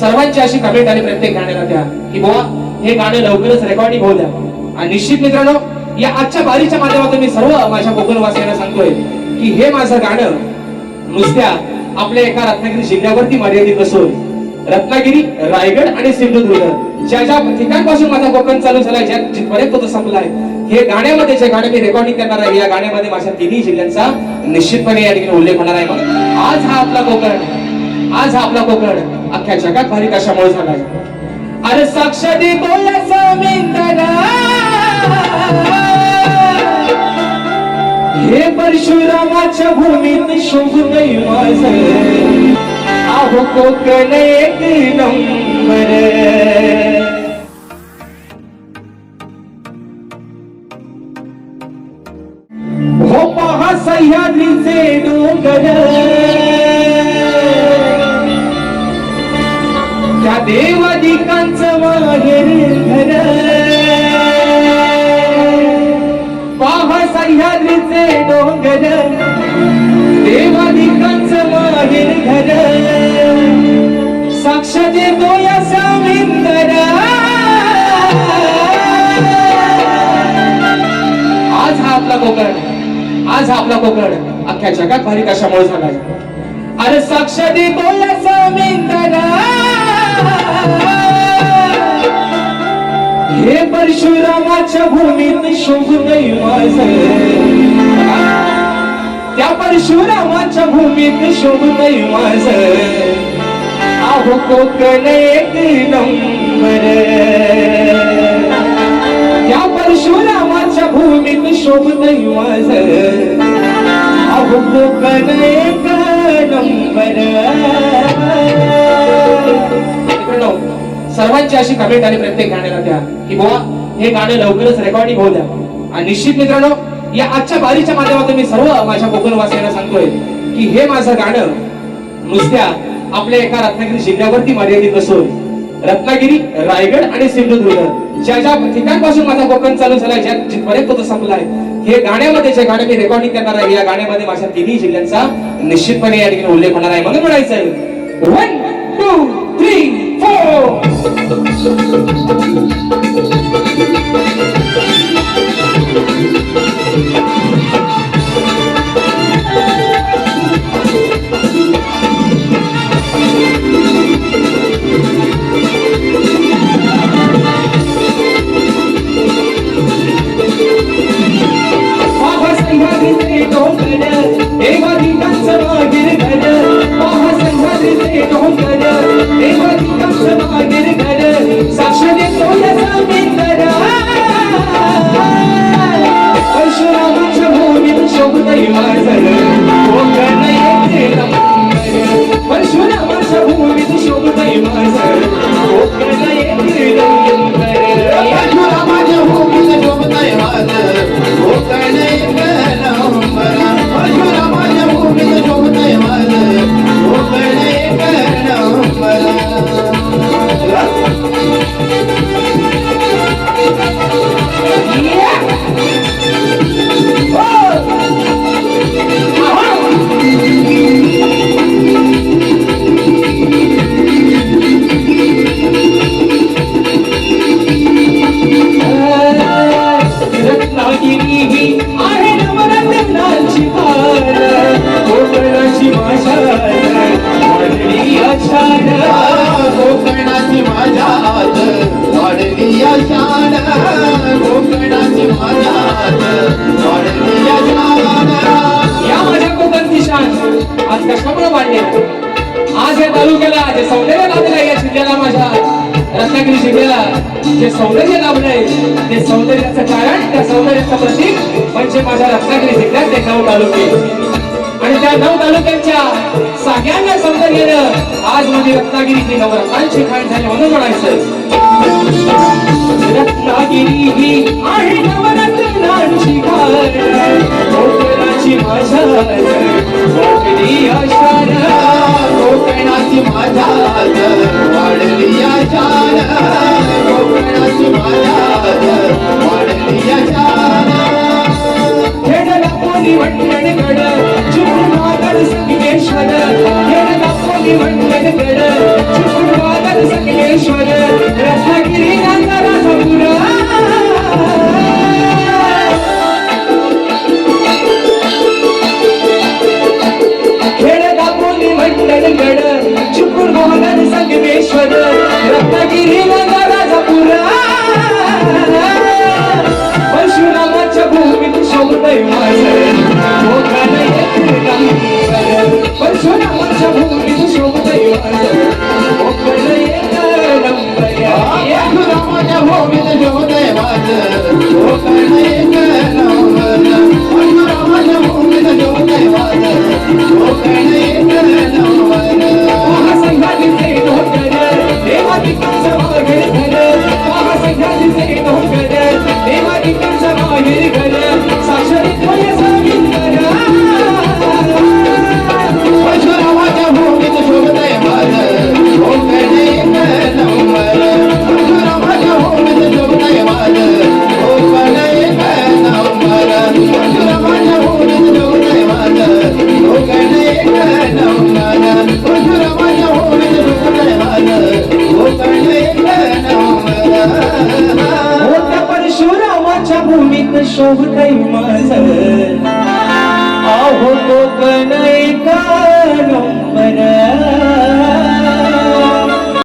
सर्वांची अशी कमेंट आली प्रत्येक गाण्याला त्या की बुवा हे गाणं लवकरच रेकॉर्डिंग होऊ द्या. आणि निश्चित मित्रांनो या आजच्या बारीच्या माध्यमातून मी सर्व माझ्या कोकणवासियांना सांगतोय की हे माझं गाणं नुसत्या आपल्या एका रत्नागिरी जिल्ह्यावरती मर्यादित नसून रत्नागिरी रायगड आणि सिंधुदुर्ग ज्या ज्या ठिकाणपासून माझा कोकण चालू झालाय ज्या जिथपर्यंत तो संपलाय हे गाण्यामध्ये जे गाणं मी रेकॉर्डिंग करणार आहे या गाण्यामध्ये माझ्या तिन्ही जिल्ह्यांचा निश्चितपणे या ठिकाणी उल्लेख होणार आहे. मग आज हा आपला कोकण आज हा आपला कोकण. अख्ख्या जगात भारी कशामुळे झालाय अरे साक्ष बोल हे परशुरामाच्या भूमीत शोभून माझ. आहो कोकण एक नंबर. हो पहा सह्याद्रीचे डोंगर. त्या देवादिकांचं माहेर घर पहा सह्याद्रीचे डोंगर. देवादिकांचं माहेर घर साक्ष देतो या सामिंदर आज हा आपला कोकण. आज हा आपला कोकण. अख्ख्या जगात भारी कशामुळे झालाय? अरे साक्ष देतो या सामिंदर हे परशुरामाच्या भूमीत शोभून त्या परशुरामाच्या भूमीत शोभून माझ अहो कोकण एक नंबर. त्या परशुरामाच्या भूमीत शोभून माझ अहो कोकण एक नंबर. सर्वांची अशी कमेंट आली प्रत्येक गाण्याला त्या की बुवा हे गाणं लवकरच रेकॉर्डिंग होऊ द्या. आणि निश्चित मित्रांनो या आजच्या बारीच्या माध्यमातून मी सर्व माझ्या कोकणवासियांना सांगतोय की हे माझं गाणं नुसत्या आपल्या एका रत्नागिरी जिल्ह्यावरती मर्यादित नसून रत्नागिरी रायगड आणि सिंधुदुर्ग ज्या ज्या ठिकाणपासून माझा कोकण चालू झालाय ज्या जिथपर्यंत तो संपलाय हे गाण्यामध्ये जे गाणं मी रेकॉर्डिंग करणार आहे या गाण्यामध्ये माझ्या तिन्ही जिल्ह्यांचा निश्चितपणे या ठिकाणी उल्लेख होणार आहे. म्हणून म्हणायचंय one two Thank you. Ratnagiri जिल्ह्याला जे सौंदर्य लाभलंय ते सौंदर्याचं कारण त्या सौंदर्याचं प्रतीक म्हणजे माझ्या रत्नागिरी जिल्ह्यात ते नऊ तालुके. आणि त्या नऊ तालुक्यांच्या सगळ्यांना सौंदर्यानं आज माझी रत्नागिरी ही नवरत्नांची खाण झाली म्हणून म्हणायचं. रत्नागिरी ही आहे नवरत्नांची खाण माझ्या ಒಣ್ಣಿ ಒಣ್ಣೆಗಡ ಜುಮ್ಮನಾಗರ ಸಂಗೇಶ್ವರ ಎಡ ನಮ್ಮೊಲಿ ಒಣ್ಣೆಗಡ भूमीत शोभतय माझ आहो कोकण एका नंबर।